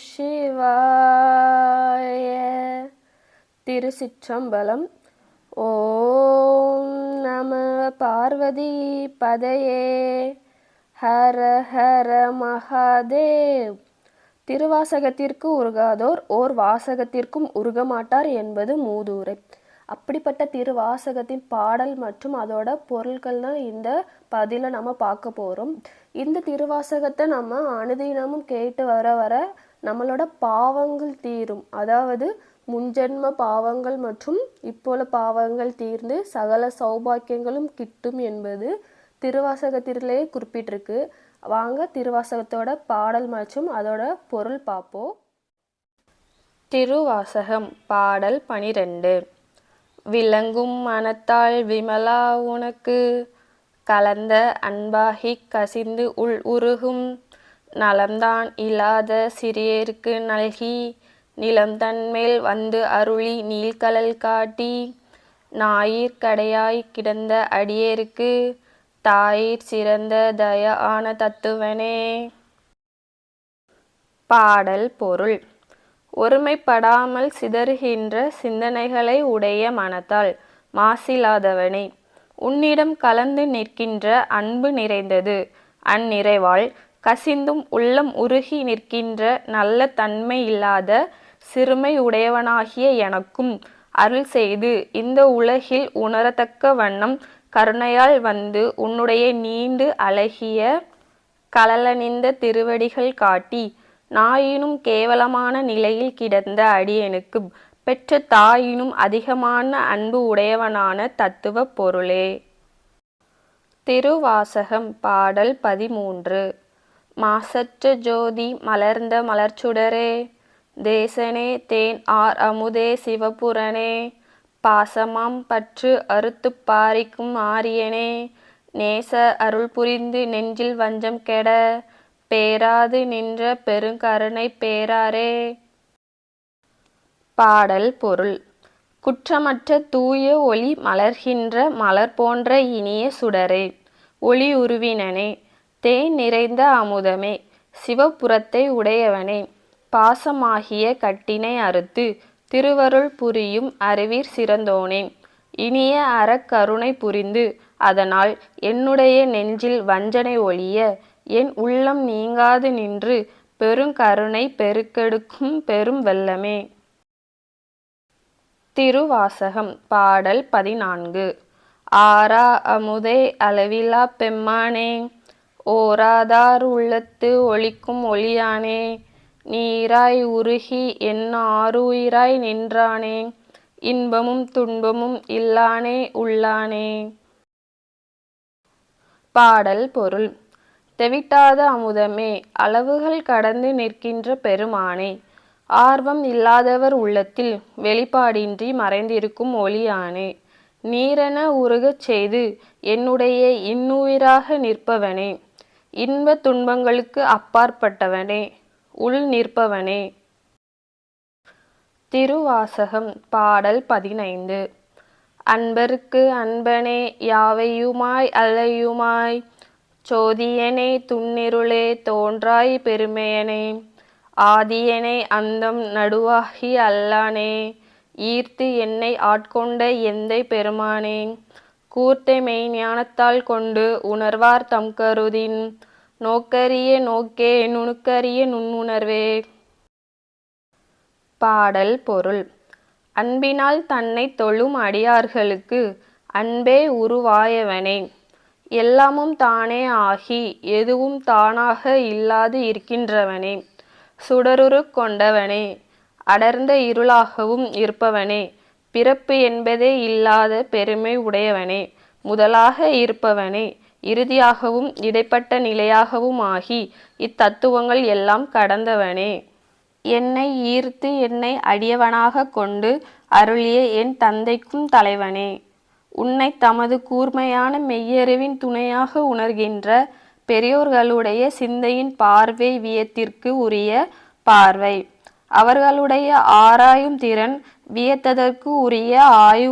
சிவாய திருச்சிற்றம்பலம். ஓம் நம பார்வதி பதையே. ஹர ஹர மகாதேவ். திருவாசகத்திற்கு உருகாதோர் ஓர் வாசகத்திற்கும் உருகமாட்டார் என்பது மூதூரை. அப்படிப்பட்ட திருவாசகத்தின் பாடல் மற்றும் அதோட பொருட்கள் தான் இந்த பதில நம்ம பார்க்க போகிறோம் இந்த திருவாசகத்தை நம்ம அனுதினமும் கேட்டு வர வர நம்மளோட பாவங்கள் தீரும். அதாவது முன்ஜென்ம பாவங்கள் மற்றும் இப்போல பாவங்கள் தீர்ந்து சகல சௌபாக்கியங்களும் கிட்டும் என்பது திருவாசகத்திலேயே குறிப்பிட்டிருக்கு. வாங்க திருவாசகத்தோட பாடல் மற்றும் அதோட பொருள் பார்ப்போம். திருவாசகம் பாடல் பனிரெண்டு. விளங்கும் மனத்தால் விமலா உனக்கு கலந்த அன்பாகி கசிந்து உள் உருகும் நலம்தான் இல்லாத சிறியருக்கு நல்கி நிலம் தன்மேல் வந்து அருளி நீள்கழல் காட்டி நாயிற் கடையாய் கிடந்த அடியேருக்கு தாயிற் சிறந்த தய ஆன தத்துவனே. பாடல் பொருள். ஒருமைப்படாமல் சிதறுகின்ற சிந்தனைகளை உடைய மனத்தால் மாசில்லாதவனே உன்னிடம் கலந்து நிற்கின்ற அன்பு நிறைந்தது. அந்நிறைவாள் கசிந்தும் உள்ளம் உருகி நிற்கின்ற நல்ல தன்மை இல்லாத சிறுமை உடையவனாகிய எனக்கும் அருள் செய்து இந்த உலகில் உணரத்தக்க வண்ணம் கருணையால் வந்து உன்னுடைய நீண்டு அழகிய கலலனிந்த திருவடிகள் காட்டி நாயினும் கேவலமான நிலையில் கிடந்த அடியனுக்கு பெற்ற தாயினும் அதிகமான அன்பு உடையவனான தத்துவ பொருளே. திருவாசகம் பாடல் பதிமூன்று. மாசற்ற ஜோதி மலர்ந்த மலர்ச்சுடரே தேசனே தேன் ஆர் அமுதே சிவபுரனே பாசமாம் பற்று அறுத்துப் பாரிக்கும் ஆரியனே நேச அருள் புரிந்து நெஞ்சில் வஞ்சம் கெட பேராது நின்ற பெருங்கருணை பேராரே. பாடல் பொருள். குற்றமற்ற தூய ஒளி மலர்கின்ற மலர் போன்ற இனிய சுடரே ஒளி உருவினனே தேன் நிறைந்த அமுதமே சிவபுரத்தை உடையவனே. பாசமாகிய கட்டினை அறுத்து திருவருள் புரியும் அறிவீர் சிறந்தோனே. இனிய அறக்கருணை புரிந்து அதனால் என்னுடைய நெஞ்சில் வஞ்சனை ஒழிய என் உள்ளம் நீங்காது நின்று பெருங்கருணை பெருக்கெடுக்கும் பெரும் வெள்ளமே திருவாசகம் பாடல் பதினான்கு. ஆரா அமுதே அளவிலா பெம்மானே. ஓராதார் உள்ளத்து ஒளிக்கும் ஒளியானே நீராய் உருகி என்ன ஆறுயிராய் நின்றானே இன்பமும் துன்பமும் இல்லானே உள்ளானே. பாடல் பொருள். தெவிட்டாத அமுதமே அளவுகள் கடந்து நிற்கின்ற பெருமானே ஆர்வம் இல்லாதவர் உள்ளத்தில் வெளிப்பாடின்றி மறைந்திருக்கும் ஒளியானே நீரென உருகச் செய்து என்னுடைய இன்னுயிராக நிற்பவனே. இன்ப துன்பங்களுக்கு அப்பாற்பட்டவனே உள் நிற்பவனே. திருவாசகம் பாடல் பதினைந்து. அன்பருக்கு அன்பனே யாவையுமாய் அல்லையுமாய் சோதியனே துன்னிருளே தோன்றாய் பெருமையனே. ஆதியனே அந்தம் நடுவாகி அல்லானே. ஈர்த்து என்னை ஆட்கொண்ட எந்தை பெருமானே. கூர்த்தை மெய்ஞானத்தால் கொண்டு உணர்வார் தம் கருதின். நோக்கரிய நோக்கே நுணுக்கரிய நுண்ணுணர்வே. பாடல் பொருள். அன்பினால் தன்னை தொழும் அடியார்களுக்கு அன்பே உருவாயவனே. எல்லாமும் தானே ஆகி எதுவும் தானாக இல்லாது இருக்கின்றவனே. சுடருரு கொண்டவனே அடர்ந்த இருளாகவும் இருப்பவனே. பிறப்பு என்பதே இல்லாத பெருமை உடையவனே முதலாக இருப்பவனே இறுதியாகவும் இடைப்பட்ட நிலையாகவும் ஆகி இத்தத்துவங்கள் எல்லாம் கடந்தவனே. என்னை ஈர்த்து என்னை அடியவனாக கொண்டு அருளிய என் தந்தைக்கும் தலைவனே. உன்னை தமது கூர்மையான மெய்யறிவின் துணையாக உணர்கின்ற பெரியோர்களுடைய சிந்தையின் பார்வை வியத்திற்கு உரிய பார்வை. அவர்களுடைய ஆராயும் திறன் வியத்ததற்கு உரிய ஆயு